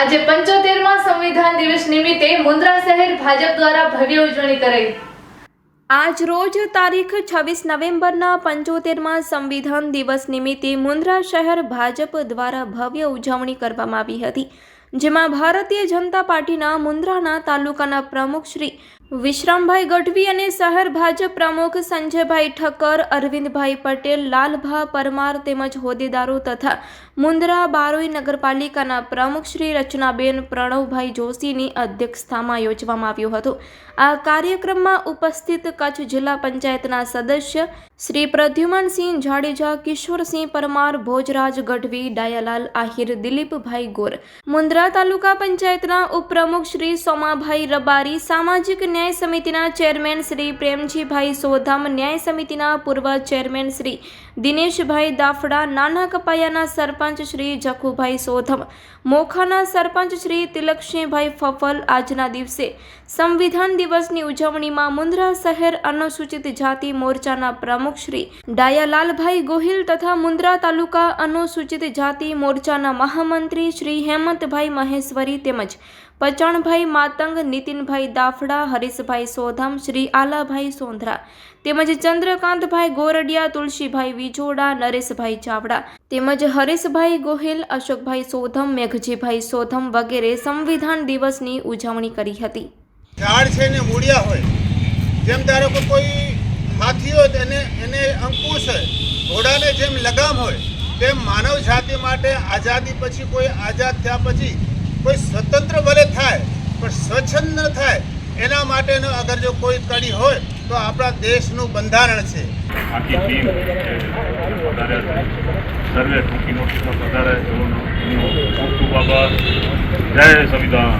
આજે પંચોતેરમાં સંવિધાન દિવસ નિમિત્તે મુન્દ્રા શહેર ભાજપ દ્વારા ભવ્ય ઉજવણી કરાઈ. આજ રોજ તારીખ છવ્વીસ નવેમ્બરના પંચોતેરમાં સંવિધાન દિવસ નિમિત્તે મુન્દ્રા શહેર ભાજપ દ્વારા ભવ્ય ઉજવણી કરવામાં આવી હતી, જેમાં ભારતીય જનતા પાર્ટીના મુન્દ્રાના તાલુકાના પ્રમુખ શ્રી વિશ્રામભાઈ ગઢવી અને શહેર ભાજપ પ્રમુખ સંજયભાઈ ઠક્કર, અરવિંદભાઈ પટેલ, લાલભા પરમાર તેમજ હોદ્દેદારો તથા મુન્દ્રા બારોઈ નગરપાલિકાના પ્રમુખ શ્રી રચનાબેન પ્રણવભાઈ જોશીની અધ્યક્ષતામાં યોજવામાં આવ્યો હતો. આ કાર્યક્રમમાં ઉપસ્થિત કચ્છ જિલ્લા પંચાયતના સદસ્ય શ્રી પ્રદ્યુમનસિંહ જાડેજા, કિશોરસિંહ પરમાર, ભોજરાજ ગઢવી, ડાયાલાલ આહિર, દિલીપભાઈ ગોર. મુન્દ્રા તાલુકા પંચાયતના ઉપપ્રમુખ શ્રી સોમાભાઈ રબારી, સામાજિક સમિતિના ચેરમેન શ્રી પ્રેમજીભાઈ સોધામ, ન્યાય સમિતિના પૂર્વ ચેરમેન શ્રી દિનેશભાઈ દાફડા, નાના કપાયાના સરપંચ શ્રી જખુભાઈ સોધમ, મોખાના સરપંચ શ્રી તિલકસિંહભાઈ ફફલ આજના દિવસે સંવિધાન દિવસની ઉજવણીમાં મુન્દ્રા શહેર અનુસૂચિત જાતિ મોરચાના પ્રમુખ શ્રી ડાયાલાલભાઈ ગોહિલ તથા મુન્દ્રા તાલુકા અનુસૂચિત જાતિ મોરચાના મહામંત્રી શ્રી હેમંતભાઈ મહેશ્વરી તેમજ પચાણભાઈ માતંગ, નીતિનભાઈ દાફડા હરીશભાઈ સોધમ, શ્રી આલાભાઈ સોંધરા તેમજ ચંદ્રકાંતભાઈ ગોરડિયા, તુલસીભાઈ વિજોડા, નરેશભાઈ ચાવડા તેમજ હરીશભાઈ ગોહિલ, અશોકભાઈ સોધમ, મેઘજીભાઈ સોધમ વગેરે સંવિધાન દિવસની ઉજવણી કરી હતી. ઝાડ છે ને મૂળિયા હોય, જેમ ધારો કે કોઈ હાથી હોય એને એને અંકુશ હોય, ઘોડાને જેમ લગામ હોય, તેમ માનવ જાતિ માટે આઝાદી પછી કોઈ આઝાદ થયા પછી કોઈ સ્વતંત્ર ભલે થાય, પણ સ્વચ્છંદ થાય એના માટેનો અગર જો કોઈ કડી હોય, તો આપણા દેશનું બંધારણ છે. આખી ટીમ વધારે વધારે ખૂબ ખૂબ આભાર. જય સંવિધાન.